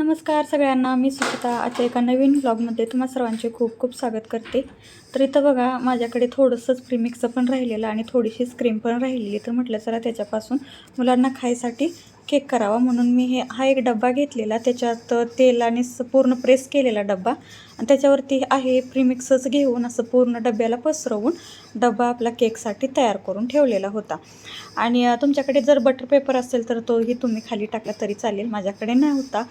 नमस्कार सगळ्यांना मी सुचिता. आजच्या एका नवीन ब्लॉगमध्ये तुम्हा सर्वांचे खूप खूप स्वागत करते. तर इथं बघा माझ्याकडे थोडंसंच प्रीमिक्सचं पण राहिलेलं आणि थोडीशी स्क्रीम पण राहिलेली तर म्हटलं चला त्याच्यापासून मुलांना खायसाठी केक करावा म्हणून मी हे हा एक डब्बा घेतलेला. त्याच्यात तेल आणि स- पूर्ण प्रेस केलेला डब्बा. आणि त्याच्यावरती आहे प्रीमिक्सच घेऊन असं पूर्ण डब्याला पसरवून डब्बा आपला केकसाठी तयार करून ठेवलेला होता. आणि तुमच्याकडे जर बटर पेपर असेल तर तोही तुम्ही खाली टाकला तरी चालेल. माझ्याकडे नाही होता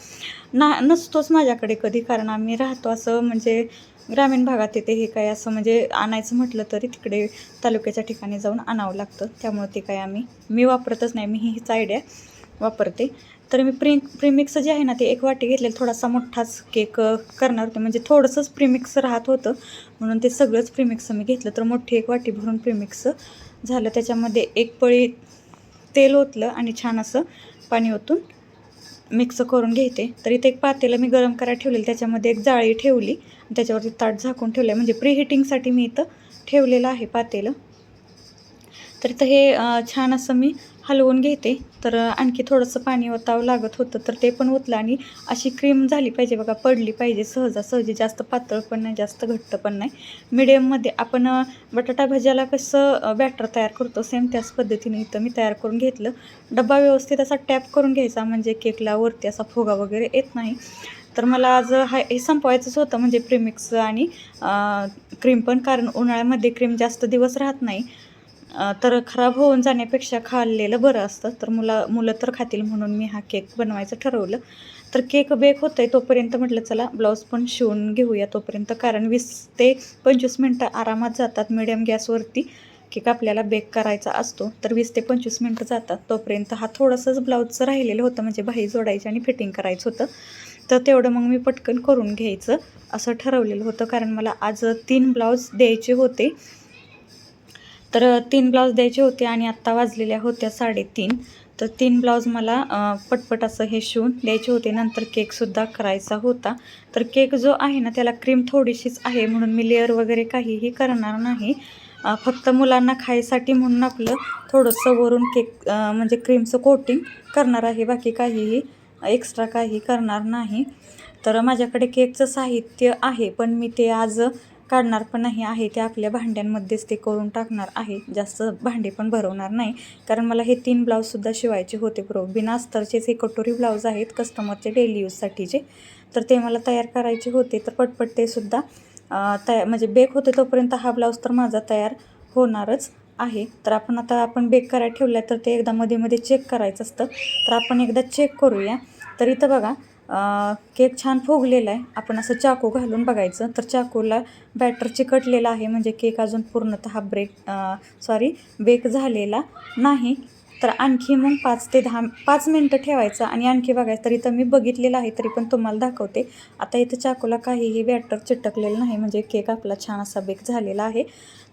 ना नसतोच माझ्याकडे कधी कारण आम्ही राहतो असं म्हणजे ग्रामीण भागात येते हे काय असं म्हणजे आणायचं म्हटलं तरी तिकडे तालुक्याच्या ठिकाणी जाऊन आणावं लागतं. त्यामुळे ते काय आम्ही मी वापरतच नाही. मी हीच आयडिया वापरते. तर मी प्री प्रीमिक्स जे आहे ना ते एक वाटी घेतलेलं थोडासा मोठाच केक करणार होते. म्हणजे थोडंसंच प्रीमिक्स राहत होतं. म्हणून ते सगळंच प्रीमिक्स मी घेतलं. तर मोठी एक वाटी भरून प्रीमिक्स झालं. त्याच्यामध्ये एक पळी तेल ओतलं आणि छान असं पाणी ओतून मिक्स करून घेते तर इथे एक पातेलं मी गरम करायला ठेवलेलं. त्याच्यामध्ये एक जाळी ठेवली. त्याच्यावरती ताट झाकून ठेवलं म्हणजे प्री हिटिंगसाठी मी इथं ठेवलेलं आहे पातेलं. तर इथं हे छान असं मी हलवून घेते. तर आणखी थोडंसं पाणी ओतावं लागत होतं तर ते पण ओतलं आणि अशी क्रीम झाली पाहिजे बघा पडली पाहिजे सहजासहजी. जास्त पातळ पण नाही जास्त घट्ट पण नाही. मिडियममध्ये आपण बटाटा भज्याला कसं बॅटर तयार करतो सेम त्याच पद्धतीने इथं मी तयार करून घेतलं. डब्बा व्यवस्थित असा टॅप करून घ्यायचा म्हणजे केकला वरती असा फोगा वगैरे येत नाही. तर मला आज हा हे संपवायचंच होतं म्हणजे प्रिमिक्स आणि क्रीम पण कारण उन्हाळ्यामध्ये क्रीम जास्त दिवस राहत नाही. तर खराब होऊन जाण्यापेक्षा खाल्लेलं बरं असतं. तर मुला मुलं तर खातील म्हणून मी हा केक बनवायचं ठरवलं. तर केक बेक होतं आहे तोपर्यंत म्हटलं चला ब्लाऊज पण शिवून घेऊया तोपर्यंत. कारण वीस ते पंचवीस मिनटं आरामात जातात मिडियम गॅसवरती केक आपल्याला बेक करायचा असतो. तर वीस ते पंचवीस मिनटं जातात तोपर्यंत. हा थोडंसंच ब्लाऊजचं राहिलेलं होतं. म्हणजे बाही जोडायची आणि फिटिंग करायचं होतं. तर तेवढं मग मी पटकन करून घ्यायचं असं ठरवलेलं होतं. कारण मला आज तीन ब्लाऊज द्यायचे होते. तर तीन ब्लाऊज द्यायचे होते आणि आत्ता वाजलेल्या होत्या साडेतीन. तर तीन ब्लाऊज मला पटपट असं हे शिवून द्यायचे होते. नंतर केकसुद्धा करायचा होता. तर केक जो आहे ना त्याला क्रीम थोडीशीच आहे म्हणून मी लेअर वगैरे काहीही करणार नाही. फक्त मुलांना खायसाठी म्हणून आपलं थोडंसं वरून केक म्हणजे क्रीमचं कोटिंग करणार आहे. बाकी काहीही एक्स्ट्रा काही करणार नाही. तर माझ्याकडे केकचं साहित्य आहे पण मी ते आज काढणार पण नाही आहे. ते आपल्या भांड्यांमध्येच ते करून टाकणार आहे. जास्त भांडे पण भरवणार नाही. कारण मला हे तीन ब्लाऊजसुद्धा शिवायचे होते बरोबर बिना अस्तरचेच हे कटोरी ब्लाऊज आहेत कस्टमरचे डेली यूजसाठीचे तर ते मला तयार करायचे होते. तर पटपट ते सुद्धा तया म्हणजे बेक होते तोपर्यंत हा ब्लाऊज तर माझा तयार होणारच आहे. तर आपण आता आपण बेक करायला ठेवलं तर ते एकदा मध्ये मध्ये चेक करायचं असतं. तर आपण एकदा चेक करूया. तर इथं बघा केक छान फुगलेला आहे. आपण असं चाकू घालून बघायचं. तर चाकूला बॅटर चिकटलेला आहे. म्हणजे केक अजून पूर्णतः ब्रेक सॉरी बेक झालेला नाही. तर आणखी मग पाच ते दहा पाच मिनटं ठेवायचं आणि आणखी बघायचं. तरी तर मी बघितलेलं आहे तरी पण तुम्हाला दाखवते. आता इथं चाकूला काहीही बॅटर चिटकलेलं नाही. म्हणजे केक आपला छान असा बेक झालेला आहे.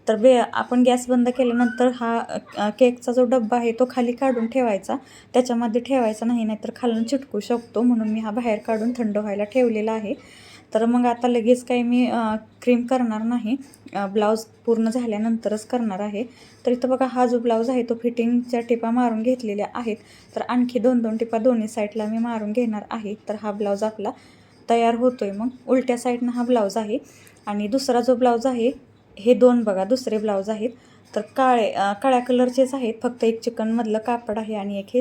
तर बे आपण गॅस बंद केल्यानंतर हा केकचा जो डब्बा आहे तो खाली काढून ठेवायचा. त्याच्यामध्ये ठेवायचा नाही नाहीतर खालून चिटकू शकतो. म्हणून मी हा बाहेर काढून थंड व्हायला ठेवलेला आहे. तर मग आता लगेच काही मी क्रीम करणार नाही. ब्लाऊज पूर्ण झाल्यानंतरच करणार आहे. तर इथं बघा हा जो ब्लाऊज आहे तो फिटिंगच्या टिपा मारून घेतलेल्या आहेत. तर आणखी दोन दोन टिपा दोन्ही साईडला मी मारून घेणार आहे. तर हा ब्लाऊज आपला तयार होतो आहे मग. उलट्या साईडनं हा ब्लाऊज आहे. आणि दुसरा जो ब्लाऊज आहे हे दोन बघा दुसरे ब्लाऊज आहेत. तर काळे काळ्या कलरचेच आहेत. फक्त एक चिकनमधलं कापड आहे आणि एक हे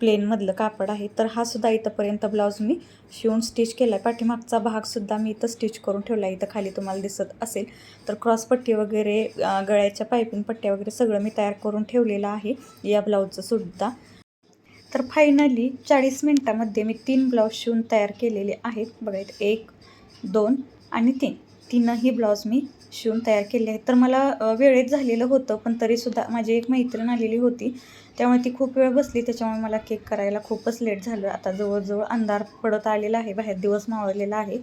प्लेनमधलं कापड आहे. तर हा सुद्धा इथंपर्यंत ब्लाऊज मी शिवून स्टिच केला आहे पाठीमागचा भागसुद्धा मी इथं स्टिच करून ठेवला आहे इथं खाली तुम्हाला दिसत असेल. तर क्रॉसपट्टी वगैरे गळ्याच्या पायपिंग पट्ट्या वगैरे सगळं मी तयार करून ठेवलेलं आहे या ब्लाऊजचं सुद्धा. तर फायनली चाळीस मिनटामध्ये मी तीन ब्लाऊज शिवून तयार केलेले आहेत. बघा इथं एक दोन आणि तीन. तीनही ब्लाऊज मी शिवून तयार केले आहेत. तर मला वेळेत झालेलं होतं पण तरीसुद्धा माझी एक मैत्रीण आलेली होती. त्यामुळे ती खूप वेळ बसली त्याच्यामुळे मला केक करायला खूपच लेट झालं. आता जवळजवळ अंधार पडत आलेला आहे बाहेर दिवस मावळलेला आहे.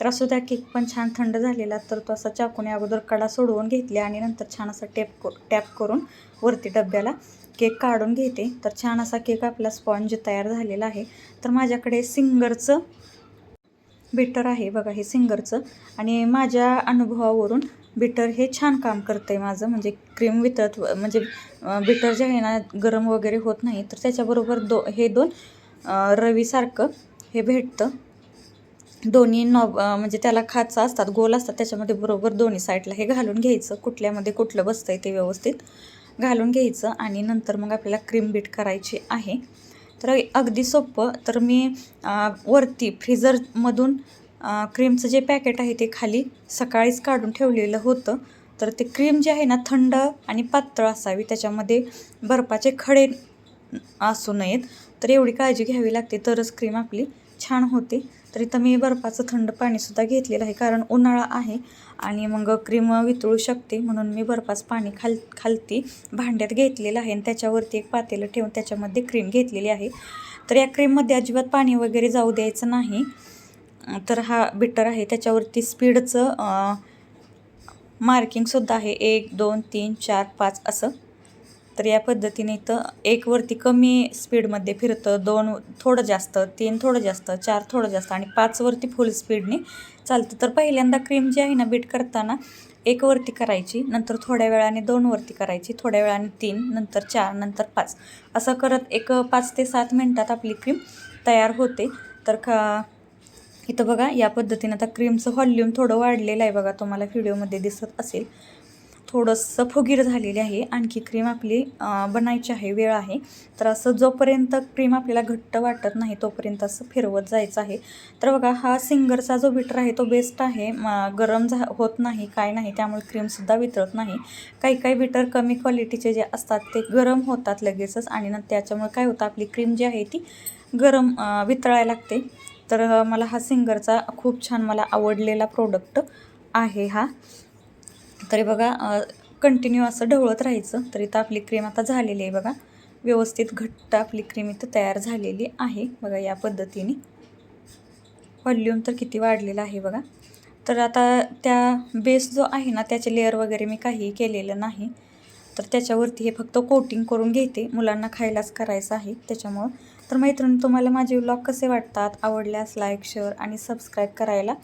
तर असो त्या केक पण छान थंड झालेला तर तो असा चाकूने अगोदर कडा सोडवून घेतले आणि नंतर छान असा टॅप टॅप करून वरती डब्याला केक काढून घेते. तर छान असा केक आपला स्पॉन्ज तयार झालेला आहे. तर माझ्याकडे सिंगरचं बिटर आहे बघा हे सिंगरचं. आणि माझ्या अनुभवावरून बिटर हे छान काम करतं आहे माझं. म्हणजे क्रीम वितळत म्हणजे बिटर जे आहे ना गरम वगैरे होत नाही तर त्याच्याबरोबर दो हे दोन रवीसारखं हे भेटतं. दोन्ही नॉब म्हणजे त्याला खाचं असतात गोल असतात त्याच्यामध्ये बरोबर दोन्ही साईडला हे घालून घ्यायचं. कुठल्यामध्ये कुठलं बसतं आहे ते व्यवस्थित घालून घ्यायचं. आणि नंतर मग आपल्याला क्रीम बीट करायची आहे. तर अगदी सोपं. तर मी वरती फ्रीझरमधून क्रीमचं जे पॅकेट आहे ते खाली सकाळीच काढून ठेवलेलं होतं. तर ते क्रीम जे आहे ना थंड आणि पातळ असावी. त्याच्यामध्ये बर्फाचे खडे असू नयेत. तर एवढी काळजी घ्यावी लागते तरच क्रीम आपली छान होते. तर इथं मी बर्फाचं थंड पाणीसुद्धा घेतलेलं आहे. कारण उन्हाळा आहे आणि मग क्रीम वितळू शकते. म्हणून मी बर्फाचं पाणी खाल खालती भांड्यात घेतलेलं आहे. आणि त्याच्यावरती एक पातेलं ठेवून त्याच्यामध्ये क्रीम घेतलेली आहे. तर या क्रीममध्ये अजिबात पाणी वगैरे जाऊ द्यायचं नाही. तर हा बिटर आहे. त्याच्यावरती स्पीडचं मार्किंगसुद्धा आहे. एक दोन तीन चार पाच असं. तर या पद्धतीने इथं एकवरती कमी स्पीडमध्ये फिरतं दोन थोडं जास्त तीन थोडं जास्त चार थोडं जास्त आणि पाचवरती फुल स्पीडने चालतं. तर पहिल्यांदा क्रीम जी आहे ना बीट करताना एकवरती करायची नंतर थोड्या वेळाने दोनवरती करायची थोड्या वेळाने तीन नंतर चार नंतर पाच. असं करत एक पाच ते सात मिनटात आपली क्रीम तयार होते. तर का इथं बघा या पद्धतीनं आता क्रीमचं व्हॉल्यूम थोडं वाढलेलं आहे बघा तुम्हाला व्हिडिओमध्ये दिसत असेल. थोडंसं फुगीर झालेली आहे. आणखी क्रीम आपली बनायची आहे वेळ आहे. तर असं जोपर्यंत क्रीम आपल्याला घट्ट वाटत नाही तोपर्यंत असं फिरवत जायचं आहे. तर बघा हा सिंगरचा जो बिटर आहे तो बेस्ट आहे. गरम झा होत नाही काय नाही त्यामुळे क्रीमसुद्धा वितळत नाही. काही काही बिटर कमी क्वालिटीचे जे असतात ते गरम होतात लगेचच. आणि न त्याच्यामुळे काय होतं आपली क्रीम जी आहे ती गरम वितळायला लागते. तर मला हा सिंगरचा खूप छान मला आवडलेला प्रोडक्ट आहे हा. तरी बघा कंटिन्यू असं ढवळत राहायचं. तर इथं आपली क्रीम आता झालेली आहे बघा. व्यवस्थित घट्ट आपली क्रीम इथं तयार झालेली आहे बघा या पद्धतीने. व्हॉल्यूम तर किती वाढलेला आहे बघा. तर आता त्या बेस जो आहे ना त्याचे लेअर वगैरे मी काहीही केलेलं नाही. तर त्याच्यावरती हे फक्त कोटिंग करून घेते. मुलांना खायलाच करायचं आहे त्याच्यामुळं. तर मैत्रिणी तुम्हाला माझे व्लॉग कसे वाटतात? आवडल्यास लाईक शेअर आणि सबस्क्राईब करायला.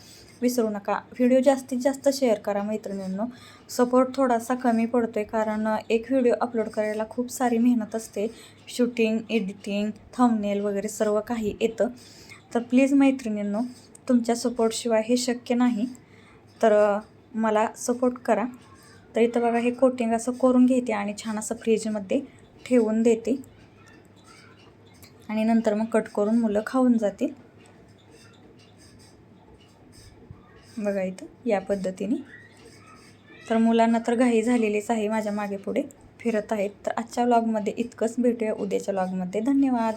विसरू नका. व्हिडिओ जास्तीत जास्त शेअर करा मैत्रिणींनो. सपोर्ट थोडासा कमी पडतो आहे कारण एक व्हिडिओ अपलोड करायला खूप सारी मेहनत असते. शूटिंग एडिटिंग थंबनेल वगैरे सर्व काही येतं. तर प्लीज मैत्रिणींनो तुमच्या सपोर्टशिवाय हे शक्य नाही. तर मला सपोर्ट करा. तर इथं बघा हे कोटिंग असं करून घेते आणि छान असं फ्रीजमध्ये ठेवून देते. आणि नंतर मग कट करून मुलं खाऊन जातील. बघा इथं या पद्धतीने. तर मुलांना तर घाई झालेलीच आहे माझ्या मागे पुढे. फिरत आहेत. तर आजच्या व्लॉगमध्ये इतकंच भेटूया. उद्याच्या व्लॉगमध्ये धन्यवाद.